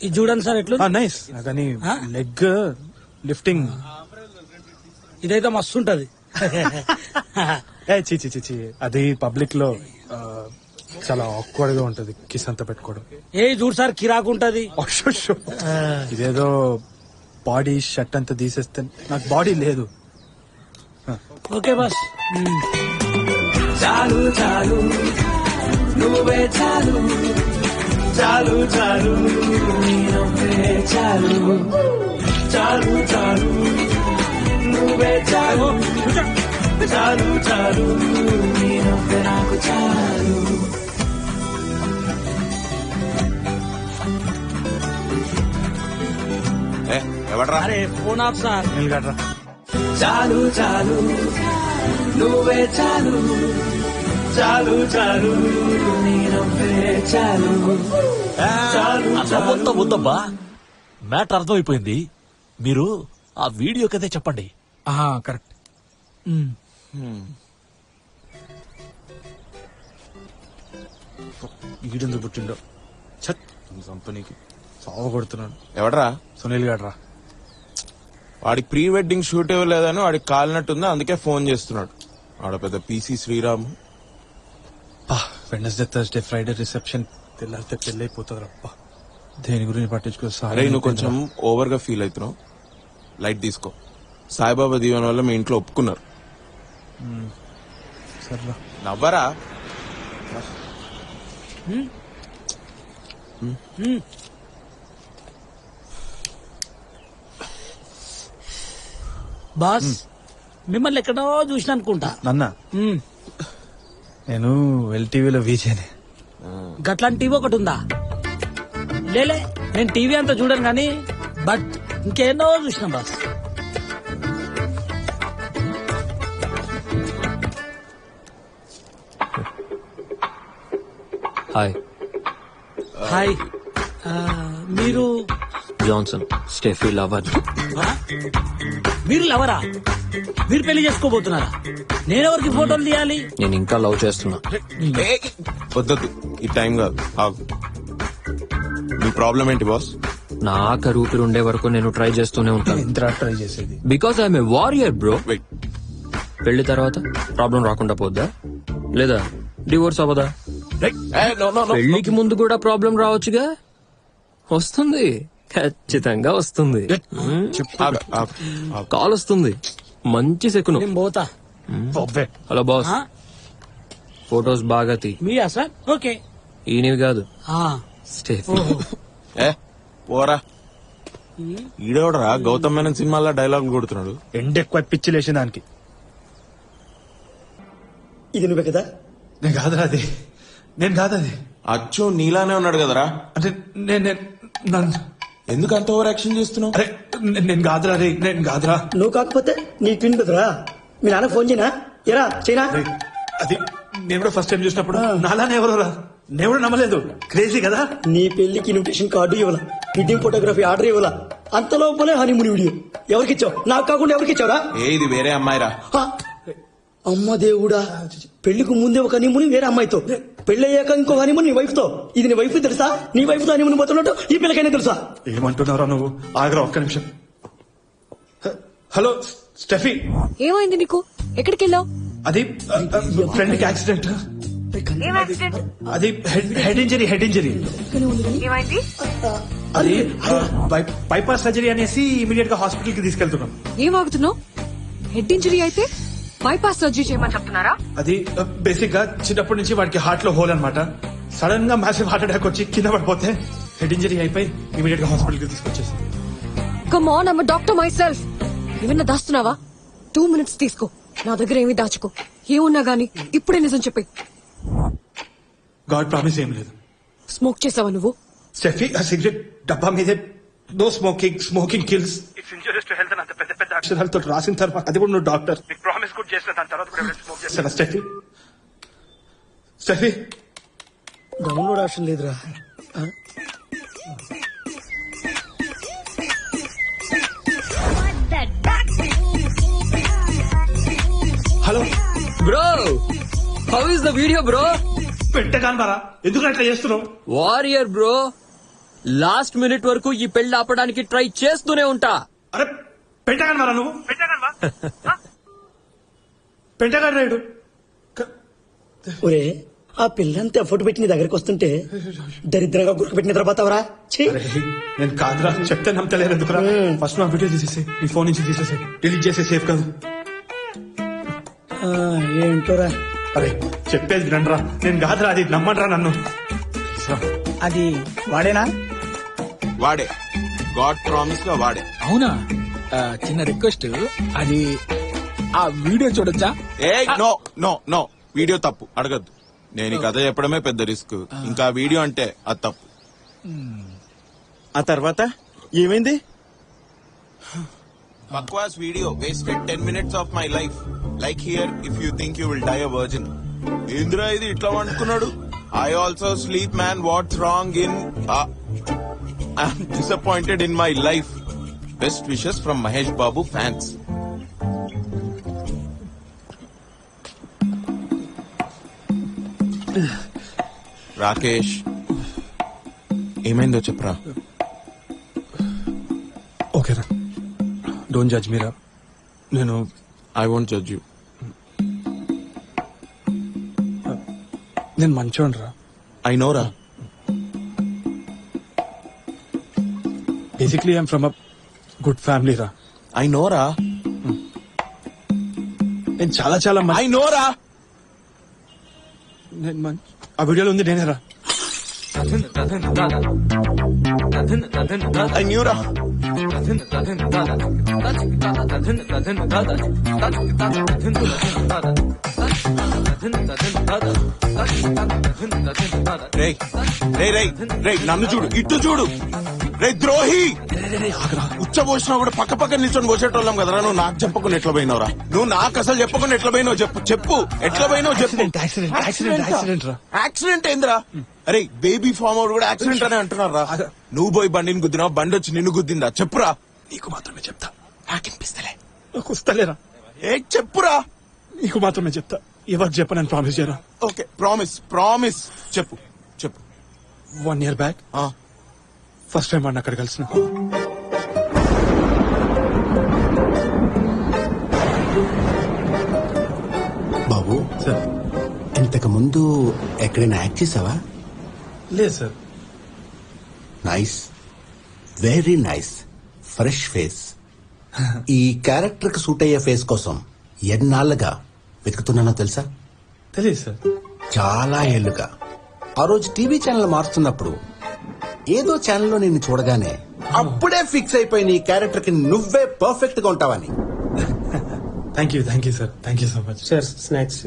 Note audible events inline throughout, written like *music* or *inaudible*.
ఇది చూడండి సార్ ఎట్లు నైస్ కానీ? లెగ్ లిఫ్టింగ్ ఇదైతే మస్తు ఉంటది *laughs* ఏ చి చి చి, చి అది పబ్లిక్లో చాలా ఆక్వర్డ్గా ఉంటది కిస్ అంతా పెట్టుకోవడం. ఏ చూడు సార్ కిరాకు ఉంటది. ఇదేదో బాడీ షర్ట్ అంతా తీసేస్తే నాకు బాడీ లేదు. ఓకే బస్. చాలు చాలు. నువ్వే చాలు. చాలు చాలు నవ్వే చాలు. చాలు చాలు నువ్వే చాలు. చాలు చాలు నీ నవ్వే నాకు చాలు. ఎవడ్రా? అరే ఫోన్ ఆఫ్ సార్. నిలగడ్రా. చాలు చాలు నువ్వే చాలు. చాలు చాలు మొత్తం మ్యాటర్ అర్థమైపోయింది. మీరు ఆ వీడియో కదే చెప్పండి. కరెక్ట్. ఈడెందుకు పుట్టిండో? ఛత్ కంపెనీకి సావ కొడుతున్నాడు. ఎవడ్రా? సునీల్ గడ్రా. వాడికి ప్రీ వెడ్డింగ్ షూట్ ఇవ్వలేదని వాడికి కాలినట్టుంది అందుకే ఫోన్ చేస్తున్నాడు. ఆడ పెద్ద PC Sriram. Wednesday Thursday Friday reception తెల్లారితే పెళ్ళి అయిపోతుంది రప్ప దేని గురించి పట్టించుకో అరే నువ్వు కొంచెం ఓవర్గా ఫీల్ అవుతున్నావు. లైట్ తీసుకో. సాయిబాబా దీవెన వల్ల మీ ఇంట్లో ఒప్పుకున్నారు. సర్రా. నవ్వరా? బాస్ మిమ్మల్ని ఎక్కడో చూసిన అనుకుంటా నన్న. మ్మ్. నేను ఎల్టీవీలో వీజేనే. గట్లాంటి టీవీ ఒకటి ఉందా? లేలే నేను టీవీ అంతా చూడను కానీ బట్ ఇంకేనో చూసిన బాస్. హాయ్. హాయ్. మీరు జాన్సన్ స్టెఫీ లవర్? మీరు లవరా? మీరు పెళ్ళి చేసుకోబోతున్నారా? నేనెవరికి ఫోటోలు తీయాలి? నేను ఇంకా లవ్ చేస్తున్నా. వద్దొద్దు. ఈ టైం కాదు. ఆగు. మీ ప్రాబ్లం ఏంటి బాస్? నా ఆఖరి ఊపిరి ఉండే వరకు నేను ట్రై చేస్తూనే ఉంటాను. ఇంత ట్రై చేసేది. Because I'm a warrior bro wait పెళ్ళి తర్వాత ప్రాబ్లం రాకుండా పోద్దా? లేదా డివోర్స్ అవ్వదా? పెళ్ళికి ముందు కూడా ప్రాబ్లం రావచ్చుగా? వస్తుంది. ఖచ్చితంగా వస్తుంది. కాల్ వస్తుంది. మంచి సెకును. నేను పోతా. Hello boss? ఫొటోస్ బాగా తీ. మీయా సార్? ఓకే. ఈయనవి కాదు. స్టెఫీ. ఏ పోరా. ఈడేవడరా? గౌతమ్ మేనన్ సినిమాలో డైలాగ్ కొడుతున్నాడు. ఎండ ఎక్కువ పిచ్చి లేచిన దానికి. ఇది నువ్వే కదా? నేను కాదురా అది. నేను కాదు అది. అచ్చో నీలానే ఉన్నాడు కదరా. అంటే నేను నేను నన్ను- ఎందుకు అంత ఓవర్ యాక్షన్ చేస్తున్నావు? అరే నేను- కాదురా రే నేను కాదురా. నువ్వు కాకపోతే నీ ట్విన్ బెదరా మీ నాన్న ఫోన్ చేయనా? ఎరా చేయనా? రే, అది నేను కూడా ఫస్ట్ టైం చూసినప్పుడు. నాలానే ఎవరు రా నేను కూడా నమ్మలేదు. క్రేజీ కదా? నీ పెళ్ళికి ఇన్విటేషన్ కార్డు ఇవ్వాల? వెడ్డింగ్ ఫోటోగ్రఫీ ఆర్డర్ ఇవ్వాల? అంత లోపలే హనీమూన్ వీడియో ఎవరికి ఇచ్చావు నాకు కాకుండా ఎవరికి ఇచ్చావురా ఏ ఇది వేరే అమ్మాయిరా? అమ్మ దేవుడా పెళ్ళికి ముందే ఒక హనీమూన్ వేరే అమ్మాయితో. పెళ్ళి అయ్యాక ఇంకో హనీమూన్ నీ వైఫ్తో ఇది నీ వైఫ్ తెలుసా? నీ వైఫ్తో హనీమూన్ పోతున్నట్టు ఈ పిల్లకైనా తెలుసా? ఏమంటున్నారా నువ్వు? ఆగరా ఒక్క నిమిషం. Hello Steffi. ఏమైంది నీకు? ఎక్కడికి వెళ్ళావు అది ఫ్రెండ్కి యాక్సిడెంట్. అది head head injury head injury. అది బైపాస్ సర్జరీ అనేసి ఇమీడియట్గా హాస్పిటల్కి తీసుకెళ్తున్నాం. ఏం ఆగుతున్నావు? హెడ్ ఇంజరీ అయితే? బైపాస్ సర్జరీ చేయమని చెప్తున్నారా? అది బేసిక్గా చిన్నప్పటి నుంచి వాడికి హార్ట్లో హోల్ అనమాట సడన్గా మ్యాసివ్ హార్ట్ అటాక్ వచ్చి కింద పడిపోతే హెడ్ ఇంజరీ అయిపోయి ఇమీడియట్గా హాస్పిటల్కి తీసుకొచ్చేసి. కమ్ ఆన్ అమ్మ డాక్టర్ మై సెల్ఫ్ ఏమన్నా దాస్తున్నావా? టూ మినిట్స్ తీసుకో. నా దగ్గర ఏమీ దాచుకో. ఏమున్నా గానీ ఇప్పుడే నిజం చెప్పి. గాడ్ ప్రామిస్ ఏం లేదు. స్మోక్ చేసావా నువ్వు? స్టెఫీ ఆ సిగరెట్ డబ్బా మీదే no smoking smoking kills it's injurious to health అక్షరాలతో రాసిన తర్వాత అది కూడా నువ్వు డాక్టర్. నీకు ప్రామిస్ కూడా చేసిన దాని తర్వాత కూడా స్మోక్ చేస్తాను స్టెఫీ. స్టెఫీ. డౌన్లోడ్ ఆప్షన్ లేదురా. Hello. Bro how is the video bro? పెట్టగాను బారా ఎందుకు అట్లా చేస్తున్నావు? వారియర్ బ్రో లాస్ట్ మినిట్ వరకు ఈ పెళ్ళి ఆపడానికి ట్రై చేస్తూనే ఉంటా. అరే పెట్టగాను బారా నువ్వు? పెట్టగాడు రైడు. ఒరే ఆ పిల్లంతా ఎఫర్ట్ పెట్టి నీ దగ్గరికి వస్తుంటే దరిద్రంగా గురికి పెట్టిన ఛీ! అరే నేను కాదురా చెప్తే నమ్మతలేరు ఎందుకురా? ఫస్ట్ నా వీడియో తీసేసి నీ ఫోన్ నుంచి తీసేసి డిలీట్ చేసే సేఫ్ కాదు. ఆ, ఏంటోరా? అరే చెప్పేది వినండిరా. నేను కాదురా అది నమ్మండిరా నన్ను. అది వాడేనా? వాడే. గాడ్ ప్రామిస్గా వాడే. అవునా? చిన్న రిక్వెస్ట్ అది ఆ వీడియో చూడొచ్చా? ఏ నో నో నో. వీడియో తప్పు. అడగద్దు. నేను ఈ కథ చెప్పడమే పెద్ద రిస్క్. ఇంకా వీడియో అంటే అది తప్పు. ఆ తర్వాత ఏమైంది? బక్వాస్ video wasted ten minutes of my life like here if you think you will die a virgin ఏంద్రా ఇది ఇట్లా అనుకున్నాడు I also sleep man what's wrong in I'm disappointed in my life best wishes from Mahesh Babu fans. Rakesh ఏమైందో చెప్పరా. ఓకేరా don't judge మీరా నేను I won't judge you నేను మంచోండి రా. ఐ నోరా basically I'm from a good family రా. I నోరా నేను చాలా చాలా మంచి ఐ నోరా నేను ఆ వీడియోలో ఉంది నేనేరా ఐ న్యూరా రేయ్ రేయ్ రేయ్ రేయ్ నన్ను చూడు ఇటు చూడు. రే ద్రోహి! ఉచ్చబోసినా కూడా పక్క పక్క నిల్చొని పోసేటోళ్ళం కదరా నువ్వు నాకు చెప్పకుండా ఎట్లా పోయినావురా? నువ్వు నాకు అసలు చెప్పకుండా ఎట్లా పోయినావు చెప్పు చెప్పు. ఎట్లా పోయినావు చెప్పు. యాక్సిడెంట్ ఏందిరా? అరే బేబీ ఫామ్ అవుట్ కూడా యాక్సిడెంట్ అని అంటున్నారా? నువ్వు పోయి బండిని గుద్దినావు? బండి వచ్చి నిన్ను గుద్దిందా? చెప్పురా. నీకు మాత్రమే చెప్తా. నాకినిపిస్తలే నాకు వస్తలేరా. ఏ చెప్పురా. నీకు మాత్రమే చెప్తా. ఎవరు చెప్పనని ప్రామిస్ చేయరా? ఓకే ప్రామిస్ ప్రామిస్ చెప్పు చెప్పు. వన్ ఇయర్ బ్యాక్ ఆ, ఫస్ట్ టైం వాడిని అక్కడ కలిసిన. బాబు సార్. ఇంతకు ముందు ఎక్కడైనా యాక్ట్ చేసావా? లేదు sir. Nice. Very nice. Fresh face. ఈ క్యారెక్టర్కి సూట్ అయ్యే ఫేస్ కోసం ఎన్నాళ్ళుగా వెతుకుతున్నానో తెలుసా? తెలియదు సార్. చాలా ఏళ్ళుగా ఆ రోజు టీవీ ఛానల్ మారుతున్నప్పుడు ఏదో ఛానల్లో నిన్ను చూడగానే అప్పుడే ఫిక్స్ అయిపోయిన ఈ క్యారెక్టర్కి నువ్వే పర్ఫెక్ట్గా ఉంటావని. Thank you thank you sir thank you so much sir snacks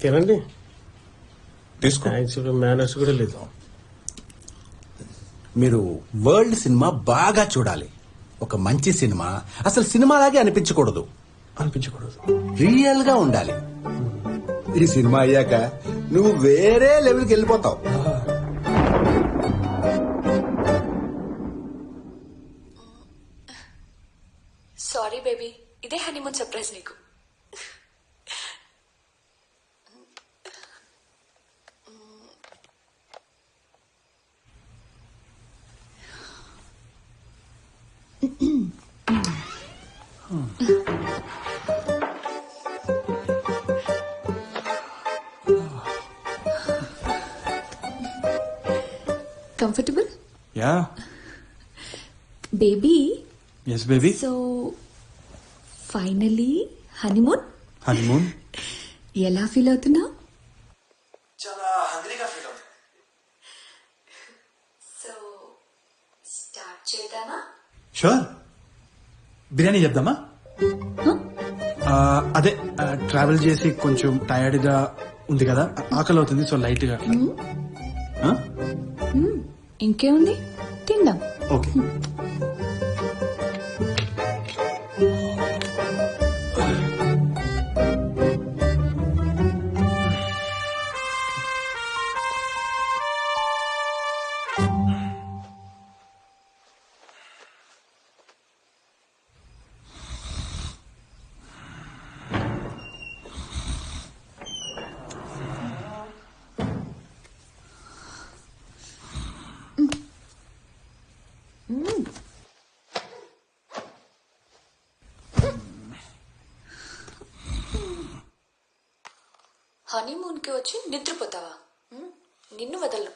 తినండి. తీసుకో. స్నాక్స్ మేనర్స్ కూడా లేదు. మీరు వరల్డ్ సినిమా బాగా చూడాలి. ఒక మంచి సినిమా అసలు సినిమాలాగే అనిపించకూడదు. అనిపించకూడదు. రియల్గా ఉండాలి. ఈ సినిమా అయ్యాక నువ్వు వేరే లెవెల్కి వెళ్ళిపోతావు. సారీ బేబీ ఇదే హనీమూన్ సర్ప్రైజ్ నీకు. Yeah. Baby. Yes baby so finally honeymoon honeymoon ఎలా ఫీల్ అవుతున్నా చాలా హంగ్రీగా ఫీల్ అవుతుంది. సో స్టార్ట్ చేద్దామా? షూర్ బిర్యానీ చెప్దామా ఆ, అదే ట్రావెల్ చేసి కొంచెం టైర్డ్గా ఉంది కదా ఆకలి అవుతుంది సో లైట్గా ఆ? ఇంకేముంది? OK。హనీమూన్కి వచ్చి నిద్రపోతావా? నిన్ను వదలను.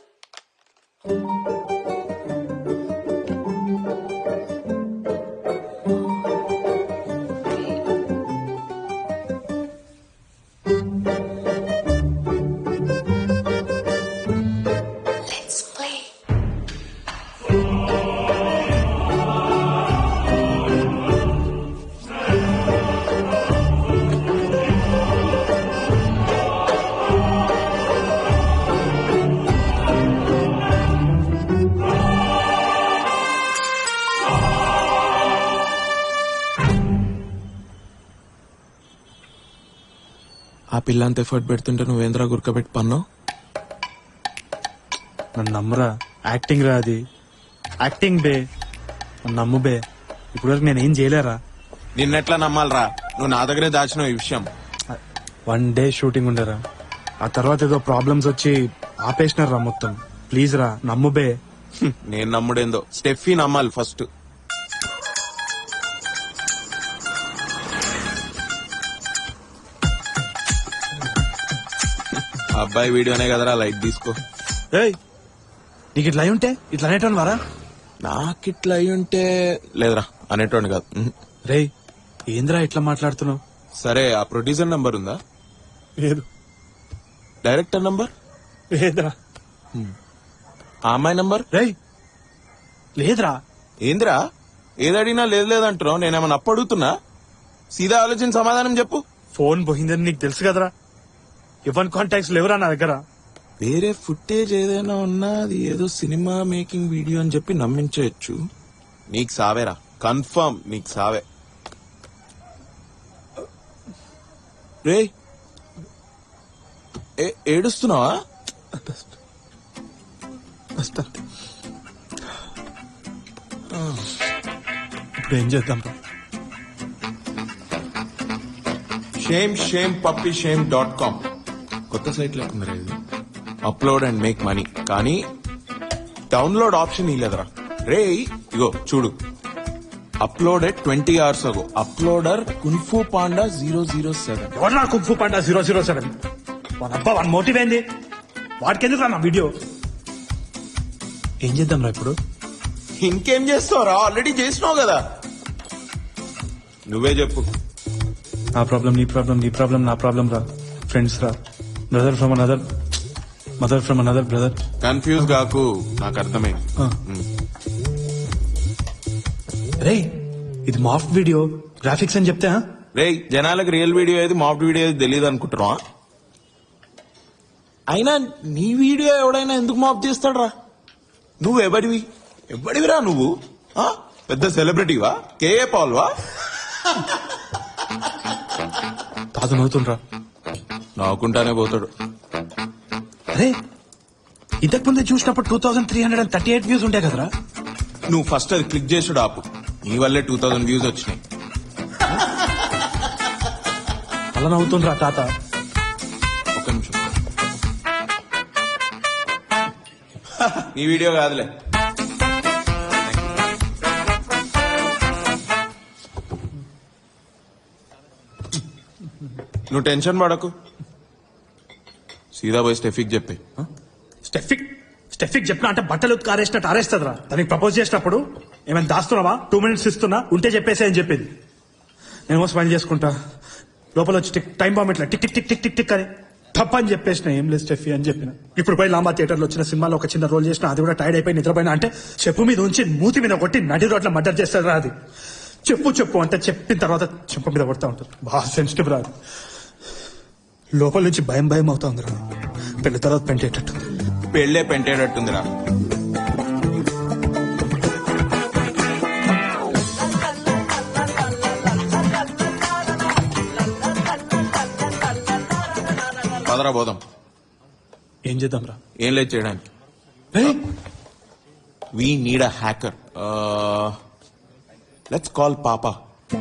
ఆ పిల్ల అంత ఎఫర్ట్ పెడుతుంటే నువ్వేంద్రా గురకబెట్టి పన్నావు? నన్ను నమ్మరా? యాక్టింగ్ రా అది. యాక్టింగ్ బే. నన్ను నమ్ము బే. ఇప్పుడు వరకు నేను ఏం చేయలేరా? నిన్నెట్లా నమ్మాలరా? నువ్వు నా దగ్గరే దాచినావు ఈ విషయం. వన్ డే షూటింగ్ ఉండరా. ఆ తర్వాత ఏదో ప్రాబ్లమ్స్ వచ్చి ఆపేసినారా మొత్తం. ప్లీజ్ రా నమ్ము బే. నేను నమ్ముడేందో. స్టెఫీ నమ్మాలి ఫస్ట్. అబ్బాయి వీడియోనే కదరా లైట్ తీసుకో. ఏయ్ నీకు ఇట్లా ఉంటే ఇట్లా అనేటోను వారా? నాకిట్లా అయి ఉంటే లేదురా అనేటోండి కాదు. రేయ్ ఏంద్రా ఇట్లా మాట్లాడుతున్నావు? సరే ఆ ప్రొడ్యూసర్ నంబర్ ఉందా? లేదు. Director number? లేదురా. ఆ అమ్మాయి నంబర్? రేయ్ లేదురా. ఏందిరా? ఏదడిగినా లేదు లేదంటున్నావు నేనేమన్నా అప్పు అడుగుతున్నా? సీదా ఆలోచించి సమాధానం చెప్పు. ఫోన్ పోయిందని నీకు తెలుసు కదరా. ఇవన్ కాంటాక్ట్స్ లేవురా నా దగ్గర? వేరే ఫుటేజ్ ఏదైనా ఉన్నా అది ఏదో సినిమా మేకింగ్ వీడియో అని చెప్పి నమ్మించవచ్చు. నీకు సావేరా. కన్ఫర్మ్ నీకు సావే. రే ఏ- ఏడుస్తున్నావా? ఇప్పుడు ఏం చేద్దాం? రా? Shame shame puppy shame dot com కొత్త సైట్ లేకుండా అప్లోడ్ అండ్ మేక్ మనీ కానీ డౌన్లోడ్ ఆప్షన్ ఇలేదరా రే ఇగో చూడు. Uploaded twenty hours ago uploader Kung Fu Panda zero zero seven ఎవరు నా Kung Fu Panda zero zero seven one అబ్బా వన్ మోటివ్ ఏంది? వాడికి ఎందుకు రా నా వీడియో ఏం చేద్దాం రా ఇప్పుడు? ఇంకేం చేస్తావురా? ఆల్రెడీ చేసినావు కదా. నువ్వే చెప్పు. నా ప్రాబ్లం నీ ప్రాబ్లం నీ ప్రాబ్లం నా ప్రాబ్లం రా. ఫ్రెండ్స్ రా. Brother from another mother from another brother confuse కాకు నాకు అర్థమైంది రే ఇది మాఫ్ట్ వీడియో గ్రాఫిక్స్ అని చెప్తే? రే జనాలకు రియల్ వీడియో ఏది మాఫ్ట్ వీడియో ఏది తెలియదు అనుకుంటున్నావా? అయినా నీ వీడియో ఎవడైనా ఎందుకు మాఫ్ చేస్తాడ్రా? నువ్వు ఎవడివి? ఎవడివిరా నువ్వు? ఆ? పెద్ద సెలబ్రిటీవా కేఏ పాల్వా తాత నవ్వుతుండ్రా. నవ్వుకుంటానే పోతాడు. అరే ఇంతకు ముందే చూసినప్పుడు two thousand three hundred and thirty eight views ఉంటాయి కదరా? నువ్వు ఫస్ట్ అది క్లిక్ చేసుడు ఆపు. నీ వల్లే టూ థౌసండ్ వ్యూస్ వచ్చినాయి. అలా నవ్వుతుండ్రా తాత. ఒక్క నిమిషం. నీ వీడియో కాదులే. నువ్వు టెన్షన్ పడకు. సీదా పోయి స్టెఫిక్ చెప్పి. స్టెఫిక్? స్టెఫిక్ చెప్పిన అంటే బట్టలు ఆరేసినట్టు ఆరేస్తుందిరా. దానికి ప్రపోజ్ చేసినప్పుడు ఏమైనా దాస్తున్నావా? టూ మినిట్స్ ఇస్తున్నా ఉంటే చెప్పేసే అని చెప్పింది. నేను స్మైల్ చేసుకుంటా. లోపల వచ్చి టిక్ టైం బాంబ్ ఇట్లా tick tick tick tick tick tick అని తప్ప అని చెప్పేసిన ఏం లేదు స్టెఫీ అని చెప్పిన. ఇప్పుడు పోయి లాంబా థియేటర్లో వచ్చిన సినిమాలో ఒక చిన్న రోల్ చేసిన అది కూడా టైర్డ్ అయిపోయి నిద్రపోయినా అంటే చెప్పు మీద ఉంచి మూతి మీద కొట్టి నడి రోడ్ల మర్డర్ చేస్తారా అది. చెప్పు చెప్పు అంటే చెప్పిన తర్వాత చెప్పు మీద కొడతా ఉంటుంది బాగా సెన్సిటివ్ రాదు లోపల నుంచి భయం భయం అవుతా ఉంది రా పెళ్ళి తర్వాత పెంటేటట్టు. పెళ్ళే పెంటేటట్టుందిరా. పదరా పోదాం. ఏం చేద్దాం రా ఏం లేదు చేయడానికి. We need a hacker let's call papa